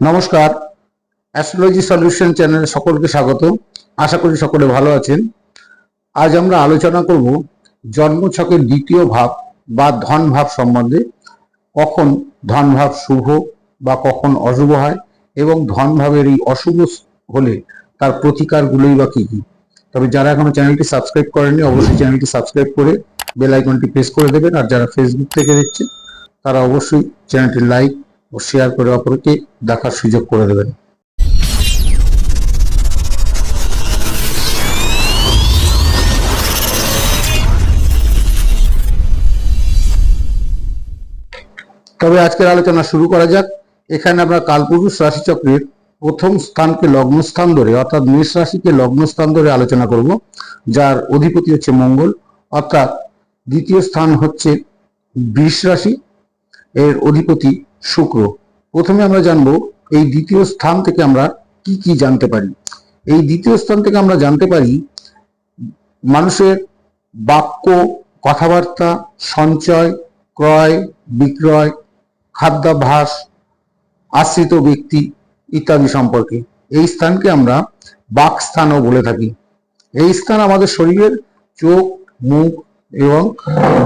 নমস্কার astrology solution চ্যানেলে সকলকে স্বাগত আশা করি সকলে ভালো আছেন। আজ আমরা আলোচনা করব জন্মছকের দ্বিতীয় ভাব বা ধন ভাব সম্বন্ধে। কখন ধন ভাব শুভ বা কখন অশুভ হয় এবং ধন ভাবের এই অশুভ হলে তার প্রতিকারগুলোই বা কি কি। তবে যারা এখনও চ্যানেলটি সাবস্ক্রাইব করেননি, অবশ্যই চ্যানেলটি সাবস্ক্রাইব করে বেল আইকনটি প্রেস করে দেবেন। আর যারা ফেসবুক থেকে দেখছেন, তারা অবশ্যই চ্যানেলটি লাইক ও শেয়ার করে অপরকে দেখার সুযোগ করে দেবেন। তবে আজকের আলোচনা শুরু করা যাক। এখানে আমরা কালপুরুষ রাশিচক্রের প্রথম স্থানকে লগ্নস্থান ধরে, অর্থাৎ মেষ রাশিকে লগ্নস্থান ধরে আলোচনা করব, যার অধিপতি হচ্ছে মঙ্গল। অর্থাৎ দ্বিতীয় স্থান হচ্ছে বৃষ রাশি, এর অধিপতি শুক্র। প্রথমে আমরা জানব এই দ্বিতীয় স্থান থেকে আমরা কি কি জানতে পারি। এই দ্বিতীয় স্থান থেকে আমরা জানতে পারি মানুষের বাক্য, কথাবার্তা, সঞ্চয়, ক্রয়, বিক্রয়, খাদ্যাভ্যাস, আশ্রিত ব্যক্তি ইত্যাদি সম্পর্কে। এই স্থানকে আমরা বাক স্থানও বলে থাকি। এই স্থান আমাদের শরীরের চোখ, মুখ এবং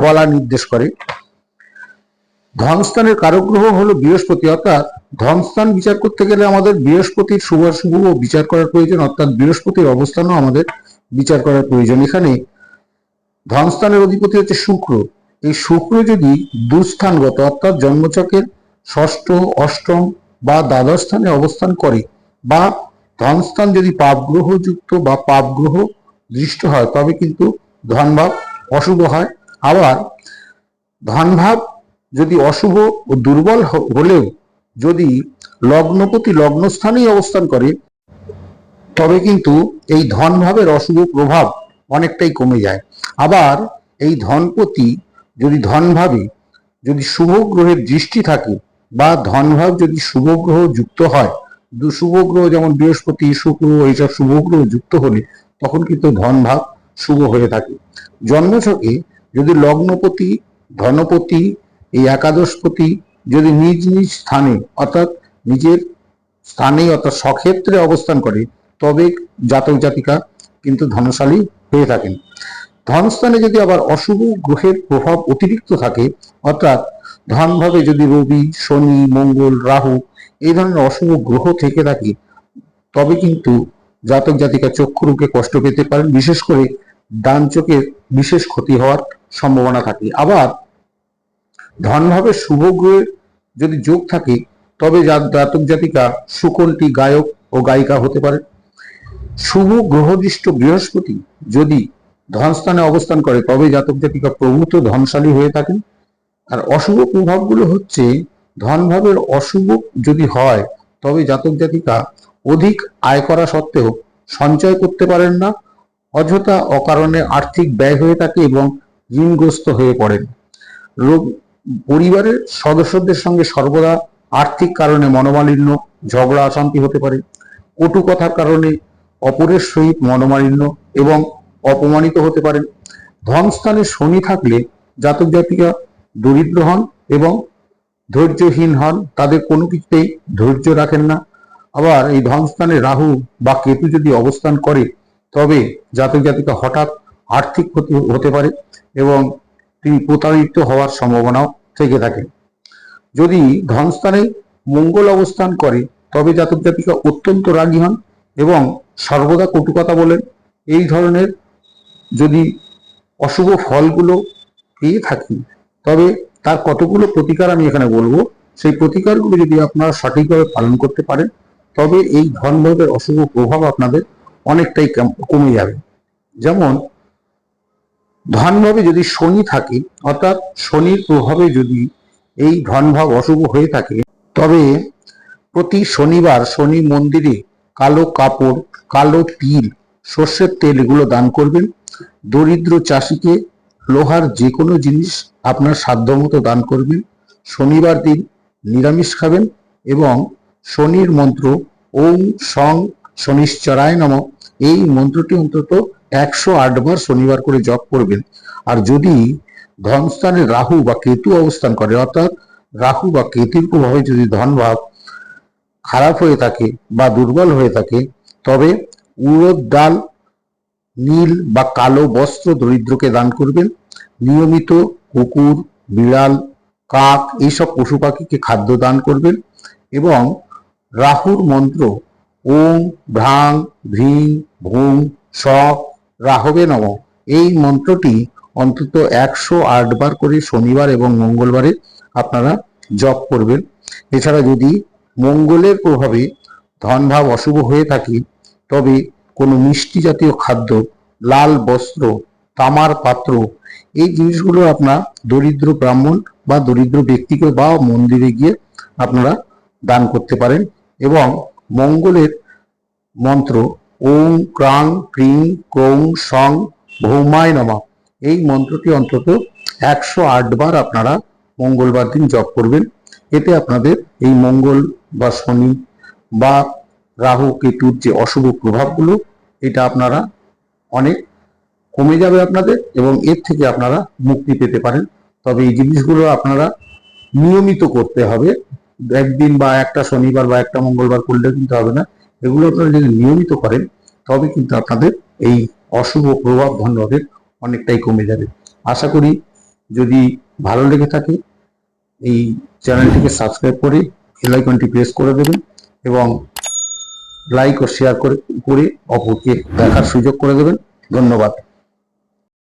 গলা নির্দেশ করে। ধনস্থানের কারগ্রহ হলো বৃহস্পতি, অর্থাৎ ধনস্থান বিচার করতে গেলে আমাদের বৃহস্পতির শুভ শুভ বিচার করার প্রয়োজন, অর্থাৎ বৃহস্পতির অবস্থানও আমাদের বিচার করার প্রয়োজন। এখানে ধনস্থানের অধিপতি হচ্ছে শুক্র। এই শুক্র যদি দুস্থানগত অর্থাৎ জন্মচকের ষষ্ঠ, অষ্টম বা দ্বাদশ স্থানে অবস্থান করে বা ধনস্থান যদি পাপগ্রহ যুক্ত বা পাপগ্রহ দৃষ্ট হয়, তবে কিন্তু ধনভাব অশুভ হয়। আবার ধনভাব যদি অশুভ ও দুর্বল হলেও যদি লগ্নপতি লগ্নস্থানেই অবস্থান করে, তবে কিন্তু এই ধনভাবের অশুভ প্রভাব অনেকটাই কমে যায়। আবার এই ধনপতি যদি ধনভাবে যদি শুভ গ্রহের দৃষ্টি থাকে বা ধনভাব যদি শুভ গ্রহ যুক্ত হয় শুভ গ্রহ যেমন বৃহস্পতি, শুক্র এইসব শুভ গ্রহ যুক্ত হলে তখন কিন্তু ধনভাব শুভ হয়ে থাকে। জন্মছকে যদি লগ্নপতি, ধনপতি এই একাদশপতি যদি নিজ নিজ স্থানে, অর্থাৎ নিজের স্থানেই, অর্থাৎ স্বক্ষেত্রে অবস্থান করে, তবে জাতক জাতিকা কিন্তু ধনশালী হয়ে থাকেন। ধনস্থানে যদি আবার অশুভ গ্রহের প্রভাব অতিরিক্ত থাকে, অর্থাৎ ধনভাবে যদি রবি, শনি, মঙ্গল, রাহু এই ধরনের অশুভ গ্রহ থেকে থাকে, তবে কিন্তু জাতক জাতিকা চক্ষুরোগে কষ্ট পেতে পারেন। বিশেষ করে ডান চোখের বিশেষ ক্ষতি হওয়ার সম্ভাবনা থাকে। আবার ধনভাবে শুভ গ্রহের যদি যোগ থাকে, তবে জাতক জাতিকা সুকন্ঠী গায়ক ও গায়িকা হতে পারে। শুভ গ্রহদৃষ্ট বৃহস্পতি যদি ধনস্থানে অবস্থান করে, তবে জাতক জাতিকা প্রভূত ধনশালী হয়ে থাকেন। আর অশুভ প্রভাবগুলো হচ্ছে, ধনভাবের অশুভ যদি হয়, তবে জাতক জাতিকা অধিক আয় করা সত্ত্বেও সঞ্চয় করতে পারেন না। অযথা অকারণে আর্থিক ব্যয় হয়ে থাকে এবং ঋণগ্রস্ত হয়ে পড়েন। রোগ পরিবারের সদস্যদের সঙ্গে সর্বদা আর্থিক কারণে মনোমালিন্য, ঝগড়া, অশান্তি হতে পারে। কটু কথার কারণে অপরের সহিত মনোমালিন্য এবং অপমানিত হতে পারেন ধনস্থানে শনি থাকলে জাতক জাতিকা দরিদ্র হন এবং ধৈর্যহীন হন, তাদের কোনো কিছুতেই ধৈর্য রাখেন না। আবার এই ধনস্থানে রাহু বা কেতু যদি অবস্থান করে, তবে জাতক জাতিকা হঠাৎ আর্থিক ক্ষতি হতে পারে এবং তিনি প্রতারিত হওয়ার সম্ভাবনাও থেকে থাকে। যদি ধনস্থানে মঙ্গল অবস্থান করে, তবে জাতক জাতিকা অত্যন্ত রাগী হন এবং সর্বদা কটুকথা বলেন। এই ধরনের যদি অশুভ ফলগুলো পেয়ে থাকি তবে তার কতগুলো প্রতিকার আমি এখানে বলব। সেই প্রতিকারগুলো যদি আপনারা সঠিকভাবে পালন করতে পারেন, তবে এই ধনভাবের অশুভ প্রভাব আপনাদের অনেকটাই কম- কমে যাবে। যেমন ধনভাবে যদি শনি থাকে, অর্থাৎ শনির প্রভাবে যদি এই ধনভাব অশুভ হয়ে থাকে, তবে প্রতি শনিবার শনি মন্দিরে কালো কাপড়, কালো তিল, সর্ষের তেল এগুলো দান করবেন। দরিদ্র চাষিকে লোহার যে কোনো জিনিস আপনার সাধ্যমতো দান করবেন। শনিবার দিন নিরামিষ খাবেন এবং শনির মন্ত্র ওম সং শনিশ্চরায় নম। এই মন্ত্রটি অন্তত একশো আটবার শনিবার করে জপ করবেন। আর যদি ধনস্থানে রাহু বা কেতু অবস্থান করে, অর্থাৎ রাহু বা কেতুর প্রভাবে যদি ধনভাব খারাপ হয়ে থাকে বা দুর্বল হয়ে থাকে, তবে উড়দ ডাল, নীল বা কালো বস্ত্র দরিদ্রকে দান করবেন। নিয়মিত কুকুর, বিড়াল, কাক এইসব পশু পাখিকে খাদ্য দান করবেন এবং রাহুর মন্ত্র ওম, ভ্রাং ভ্রিং ভুং স রাহবে নম। এই মন্ত্রটি অন্তত একশো বার করে শনিবার এবং মঙ্গলবারে আপনারা জপ করবেন। এছাড়া যদি মঙ্গলের প্রভাবে ধনভাব অশুভ হয়ে থাকে, তবে কোনো মিষ্টি জাতীয় খাদ্য, লাল বস্ত্র, তামার পাত্র, এই জিনিসগুলো আপনার দরিদ্র ব্রাহ্মণ বা দরিদ্র ব্যক্তিকে বা মন্দিরে গিয়ে আপনারা দান করতে পারেন। এবং মঙ্গলের মন্ত্র ওম ক্রাং ক্রিং ক্রৌং সং ভৌমায় নমা। এই মন্ত্রটি অন্তত একশো আট বার আপনারা মঙ্গলবার দিন জপ করবেন। এতে আপনাদের এই মঙ্গল বা শনি বা রাহু কেতুর যে অশুভ প্রভাবগুলো, এটা আপনারা অনেক কমে যাবে আপনাদের এবং এর থেকে আপনারা মুক্তি পেতে পারেন। তবে এই জিনিসগুলো আপনারা নিয়মিত করতে হবে। একদিন বা একটা শনিবার বা একটা মঙ্গলবার করলে কিন্তু হবে না। এগুলো আপনারা যদি নিয়মিত করেন, তবে কিন্তু আপনাদের এই অশুভ প্রভাব ধনভাবের অনেকটাই কমে যাবে। আশা করি যদি ভালো লেগে থাকে, এই চ্যানেলটিকে সাবস্ক্রাইব করে এলাইকনটি প্রেস করে দেবেন এবং লাইক ও শেয়ার করে করে অপরকে দেখার সুযোগ করে দেবেন। ধন্যবাদ।